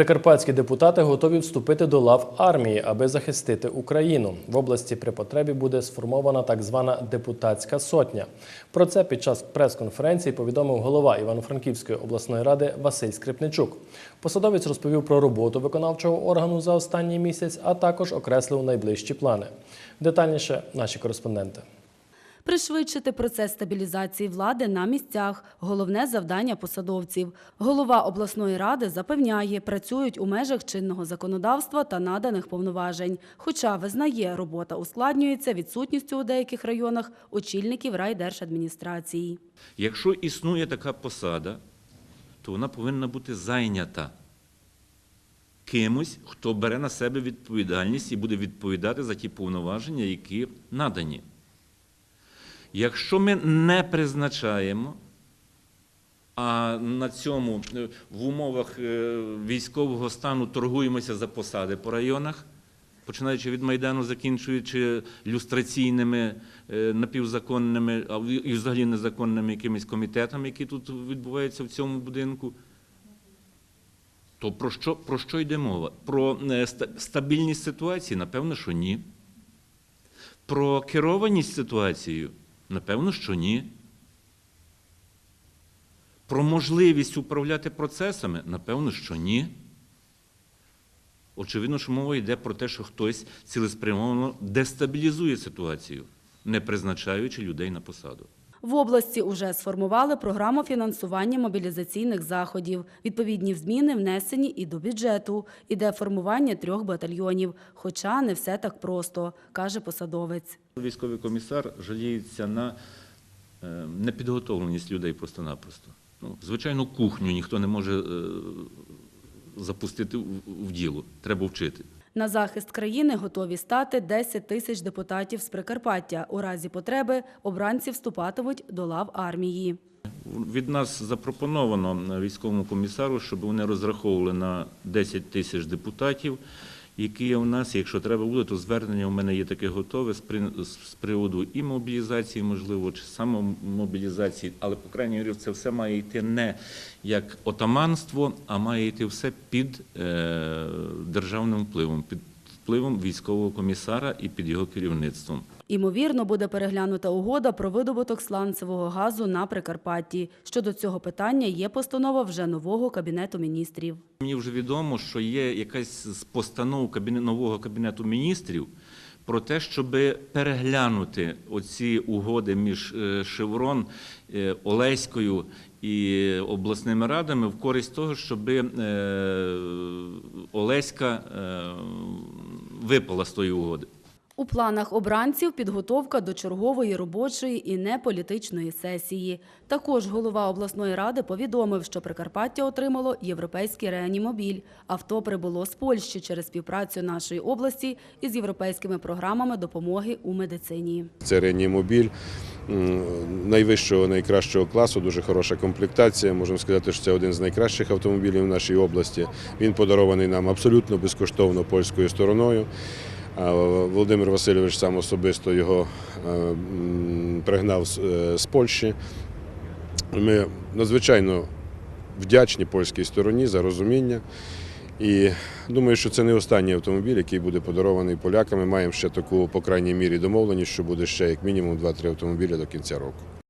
Прикарпатські депутати готові вступити до лав армії, аби захистити Україну. В області при потребі буде сформована так звана депутатська сотня. Про це під час прес-конференції повідомив голова Івано-Франківської обласної ради Василь Скрипничук. Посадовець розповів про роботу виконавчого органу за останній місяць, а також окреслив найближчі плани. Детальніше наші кореспонденти. Пришвидшити процес стабілізації влади на місцях – головне завдання посадовців. Голова обласної ради запевняє, працюють у межах чинного законодавства та наданих повноважень. Хоча визнає, робота ускладнюється відсутністю у деяких районах очільників райдержадміністрації. Якщо існує така посада, то вона повинна бути зайнята кимось, хто бере на себе відповідальність і буде відповідати за ті повноваження, які надані. Якщо ми не призначаємо, а на цьому е, в умовах е, військового стану торгуємося за посади по районах, починаючи від Майдану, закінчуючи люстраційними, е, напівзаконними, і взагалі незаконними якимись комітетами, які тут відбуваються в цьому будинку, то про що, про що йде мова? Про стабільність ситуації? Напевно, що ні. Про керованість ситуацією? Напевно, що ні. Про можливість управляти процесами? Напевно, що ні. Очевидно, що мова йде про те, що хтось цілеспрямовано дестабілізує ситуацію, не призначаючи людей на посаду. В області уже сформували програму фінансування мобілізаційних заходів. Відповідні зміни внесені і до бюджету. Іде формування трьох батальйонів. Хоча не все так просто, каже посадовець. Військовий комісар жаліється на е, непідготовленість людей просто-напросто. Ну, звичайно, кухню ніхто не може е, запустити в, в діло. Треба вчити. На захист країни готові стати 10 тисяч депутатів з Прикарпаття. У разі потреби обранці вступатимуть до лав армії. Від нас запропоновано військовому комісару, щоб вони розраховували на 10 тисяч депутатів, які є у нас. Якщо треба буде, то звернення у мене є таке готове з приводу і мобілізації, можливо, чи самомобілізації, але, по крайній мірі, це все має йти не як отаманство, а має йти все під е, державним впливом, під впливом військового комісара і під його керівництвом. Імовірно, буде переглянута угода про видобуток сланцевого газу на Прикарпатті. Щодо цього питання є постанова вже нового Кабінету міністрів. Мені вже відомо, що є якась з постанов кабіне- нового кабінету міністрів про те, щоб переглянути оці угоди між е, Шеврон, е, Олеською і обласними радами в користь того, щоб е, Олеська випала з тої угоди. У планах обранців підготовка до чергової робочої і неполітичної сесії. Також голова обласної ради повідомив, що Прикарпаття отримало європейський реанімобіль. Авто прибуло з Польщі через співпрацю нашої області із європейськими програмами допомоги у медицині. Це реанімобіль найвищого, найкращого класу, дуже хороша комплектація. Можемо сказати, що це один з найкращих автомобілів в нашій області. Він подарований нам абсолютно безкоштовно польською стороною. Володимир Васильович сам особисто його е, пригнав е, з Польщі. Ми надзвичайно вдячні польській стороні за розуміння. І думаю, що це не останній автомобіль, який буде подарований поляками. Маємо ще таку, по крайній мірі, домовленість, що буде ще як мінімум 2-3 автомобілі до кінця року.